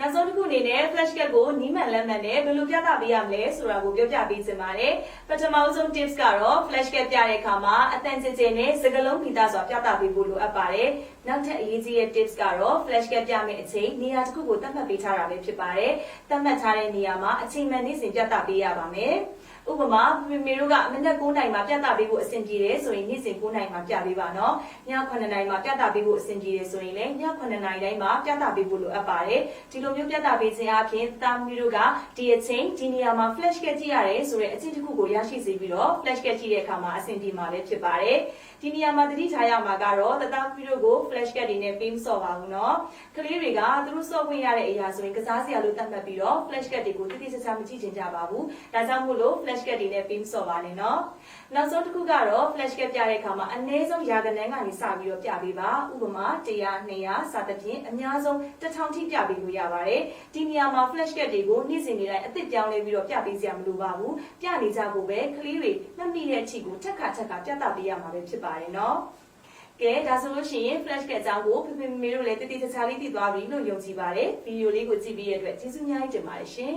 နောက်ဆုံးတစ်ခုအနေနဲ့ flash card ကိုနီးမှန်လမ်းမှန်နဲ့ဘယ်လိုပြသပေးရမလဲဆိုတာကိုပြောပြပေးချင်ပါတယ်ပထမဆုံး tips ကတော့ flash card ပြတဲ့အခါမှာအတန်ကျကျနဲ့စကလုံးမိသားစွာပြသပေးဖို့လိုအပ်ပါတယ်နောက်ထပ်အရေးကြီးတဲ့ tips ကတော့ flash card ပြမယ့်အချိန်နေရာတစ်ခုကိုသတ်မှတ်ပေးထားတာပဲဖြစ်ပါတယ်သတ်မှတ်ထားတဲ့နေရာမှာအချိန်မှန်နေ့စဉ်ပြသပေးရပါမယ် ဥပမာမေမေတို့ကမနက်9:00နာရီမှာပြသပေးဖို့အဆင်ပြေတယ်ဆိုရင်နေ့စဉ်9:00နာရီမှာပြပေးပါနော်ည9:00နာရီမှာပြသပေးဖို့အဆင်ပြေတယ်ဆိုရင်လည်းည9:00နာရီတိုင်းမှာပြသပေးဖို့လိုအပ်ပါတယ်ဒီလိုမျိုးပြသပေးခြင်းအပြင်သားမီးတို့ကဒီအချိန်ဒီနေရာမှာ flash ကကြည့်ရတယ်ဆိုတဲ့အချင်းတစ်ခုကိုရရှိစေပြီးတော့ flash ကကြည့်တဲ့အခါမှာအဆင်ပြေမှာပဲဖြစ်ပါတယ်ဒီနေရာမှာတတိထားရမှာကတော့တသားမီးတို့ကို flash ကတွေနဲ့ပေးမစော့ပါဘူးနော်ကလေးတွေကသူတို့စော့ဝင်ရတဲ့အရာဆိုရင်ကစားစရာလို့သတ်မှတ်ပြီးတော့ flash ကတွေကိုတိတိကျကျမကြည့်ချင်ကြပါဘူးဒါကြောင့်မို့လို့ flash ကတွေနဲ့ပေးမစော့ပါနဲ့နော်နောက်ဆုံးတစ်ခုကတော့ flash ကပြတဲ့အခါမှာအနည်းဆုံးရာခိုင်နှုန်းကနေစပြီးတော့ပြပေးပါဥပမာ100 200စသဖြင့်အများဆုံး1000ထိပြပေးလို့ရပါတယ်ဒီနေရာမှာ flash ကတွေကိုနေ့စဉ်နေ့တိုင်းအသစ်ပြောင်းလဲပြီးတော့ပြပေးစရာမလိုပါဘူးပြနေကြဖို့ပဲကလေးတွေမှတ်မိတဲ့အချိန်ကိုထက်ခါထက်ခါပြသပေးရမှာပဲဖြစ်ပါတယ်နော်ကဲဒါဆိုလို့ရှိရင် flash ကအကြောင်းကိုဖေဖေမေမေတို့လည်းတတိတခြားလေးသိသွားပြီလို့ယုံကြည်ပါတယ်ဗီဒီယိုလေးကိုကြည့်ပြီးရတဲ့အတွက်ကျေးဇူးအများကြီးတင်ပါတယ်ရှင်